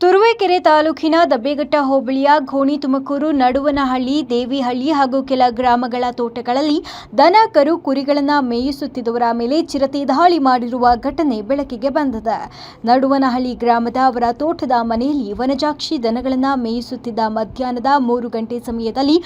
ತುರುವೇಕೆರೆ ತಾಲೂಕಿನ ದಬ್ಬೆಘಟ್ಟ ಹೋಬಳಿಯ ಘೋಣಿ ತುಮಕೂರು ನಡುವನಹಳ್ಳಿ, ದೇವಿಹಳ್ಳಿ ಹಾಗೂ ಕೆಲ ಗ್ರಾಮಗಳ ತೋಟಗಳಲ್ಲಿ ದನ, ಕರು, ಕುರಿಗಳನ್ನು ಮೇಯಿಸುತ್ತಿದ್ದವರ ಮೇಲೆ ಚಿರತೆ ದಾಳಿ ಮಾಡಿರುವ ಘಟನೆ ಬೆಳಕಿಗೆ ಬಂದಿದೆ. ನಡುವನಹಳ್ಳಿ ಗ್ರಾಮದ ಅವರ ತೋಟದ ಮನೆಯಲ್ಲಿ ವನಜಾಕ್ಷಿ ದನಗಳನ್ನು ಮೇಯಿಸುತ್ತಿದ್ದ ಮಧ್ಯಾಹ್ನದ ಮೂರು ಗಂಟೆ ಸಮಯದಲ್ಲಿ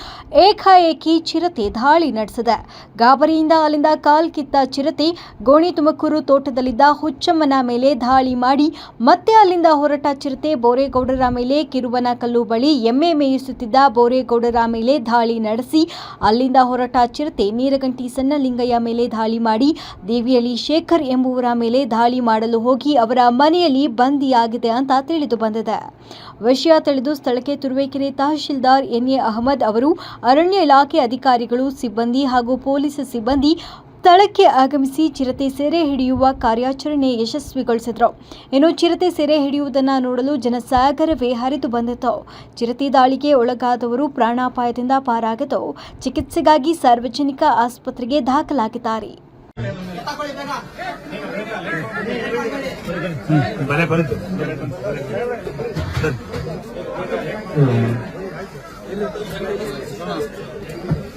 ಏಕಾಏಕಿ ಚಿರತೆ ದಾಳಿ ನಡೆಸಿದೆ. ಗಾಬರಿಯಿಂದ ಅಲ್ಲಿಂದ ಕಾಲ್ ಕಿತ್ತ ಚಿರತೆ ಗೋಣಿ ತುಮಕೂರು ತೋಟದಲ್ಲಿದ್ದ ಹುಚ್ಚಮ್ಮನ ಮೇಲೆ ದಾಳಿ ಮಾಡಿ ಮತ್ತೆ ಅಲ್ಲಿಂದ ಹೊರಟ ಚಿರತೆ ಬೋರೇಗೌಡರ ಮೇಲೆ ಕಿರುವನಕಲ್ಲು ಬಳಿ ಎಮ್ಮೆ ಮೇಯಿಸುತ್ತಿದ್ದ ಬೋರೇಗೌಡರ ಮೇಲೆ ದಾಳಿ ನಡೆಸಿ ಅಲ್ಲಿಂದ ಹೊರಟ ಚಿರತೆ ನೀರಗಂಟಿ ಸಣ್ಣಲಿಂಗಯ್ಯ ಮೇಲೆ ದಾಳಿ ಮಾಡಿ ದೇವಿಯಳಿ ಶೇಖರ್ ಎಂಬುವರ ಮೇಲೆ ದಾಳಿ ಮಾಡಲು ಹೋಗಿ ಅವರ ಮನೆಯಲ್ಲಿ ಬಂದಿಯಾಗಿದೆ ಅಂತ ತಿಳಿದು ಬಂದಿದೆ. ವಿಷಯ ತಿಳಿದು ಸ್ಥಳಕ್ಕೆ ತುರುವೇಕೆರೆ ತಹಶೀಲ್ದಾರ್ ಎನ್ಎ ಅಹಮದ್ ಅವರು ಅರಣ್ಯ ಇಲಾಖೆ ಅಧಿಕಾರಿಗಳು, ಸಿಬ್ಬಂದಿ ಹಾಗೂ ಪೊಲೀಸ್ ಸಿಬ್ಬಂದಿ ಸ್ಥಳಕ್ಕೆ ಆಗಮಿಸಿ ಚಿರತೆ ಸೆರೆ ಹಿಡಿಯುವ ಕಾರ್ಯಾಚರಣೆ ಯಶಸ್ವಿಗೊಳಿಸಿದ್ರು. ಇನ್ನು ಚಿರತೆ ಸೆರೆ ಹಿಡಿಯುವುದನ್ನು ನೋಡಲು ಜನಸಾಗರವೇ ಹರಿದು ಬಂದಿತು ಚಿರತೆ ದಾಳಿಗೆ ಒಳಗಾದವರು ಪ್ರಾಣಾಪಾಯದಿಂದ ಪಾರಾಗಿದ್ದು, ಚಿಕಿತ್ಸೆಗಾಗಿ ಸಾರ್ವಜನಿಕ ಆಸ್ಪತ್ರೆಗೆ ದಾಖಲಾಗಿದ್ದಾರೆ.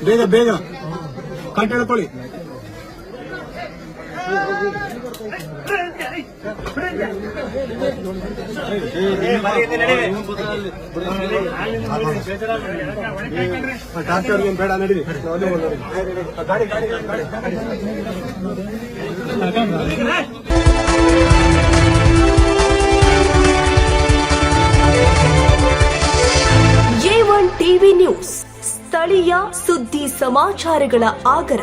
ಬೇಗ ಬೇಗ. ಏನು ಬೇಡ ನಡೀರಿ ಗಾಡಿ ಟಿವಿ ನ್ಯೂಸ್ ಸ್ಥಳೀಯ ಸುದ್ದಿ ಸಮಾಚಾರಗಳ ಆಗರ.